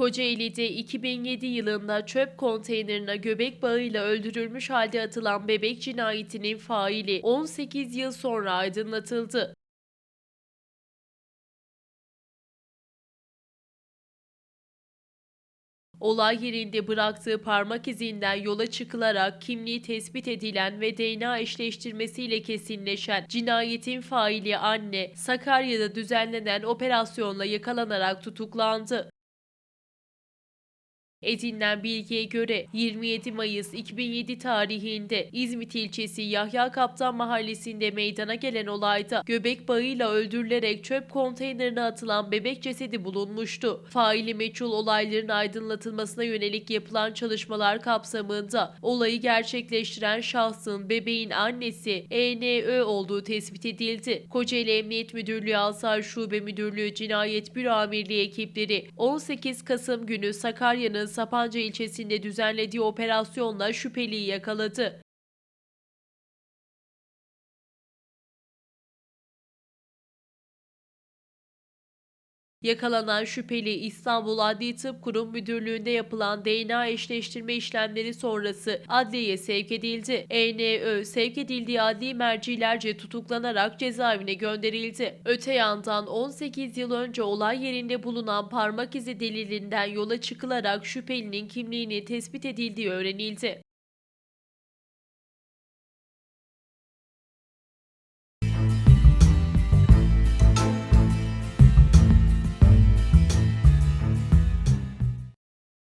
Kocaeli'de 2007 yılında çöp konteynerine göbek bağıyla öldürülmüş halde atılan bebek cinayetinin faili 18 yıl sonra aydınlatıldı. Olay yerinde bıraktığı parmak izinden yola çıkılarak kimliği tespit edilen ve DNA eşleştirmesiyle kesinleşen cinayetin faili anne Sakarya'da düzenlenen operasyonla yakalanarak tutuklandı. Edinilen bilgiye göre 27 Mayıs 2007 tarihinde İzmit ilçesi Yahya Kaptan mahallesinde meydana gelen olayda göbek bağıyla öldürülerek çöp konteynerine atılan bebek cesedi bulunmuştu. Faili meçhul olayların aydınlatılmasına yönelik yapılan çalışmalar kapsamında olayı gerçekleştiren şahsın bebeğin annesi ENÖ olduğu tespit edildi. Kocaeli Emniyet Müdürlüğü Asay Şube Müdürlüğü Cinayet Büro Amirliği ekipleri 18 Kasım günü Sakarya'nın Sapanca ilçesinde düzenlediği operasyonla şüpheliyi yakaladı. Yakalanan şüpheli İstanbul Adli Tıp Kurum Müdürlüğü'nde yapılan DNA eşleştirme işlemleri sonrası adliyeye sevk edildi. ENÖ sevk edildiği adli mercilerce tutuklanarak cezaevine gönderildi. Öte yandan 18 yıl önce olay yerinde bulunan parmak izi delilinden yola çıkılarak şüphelinin kimliğini tespit edildiği öğrenildi.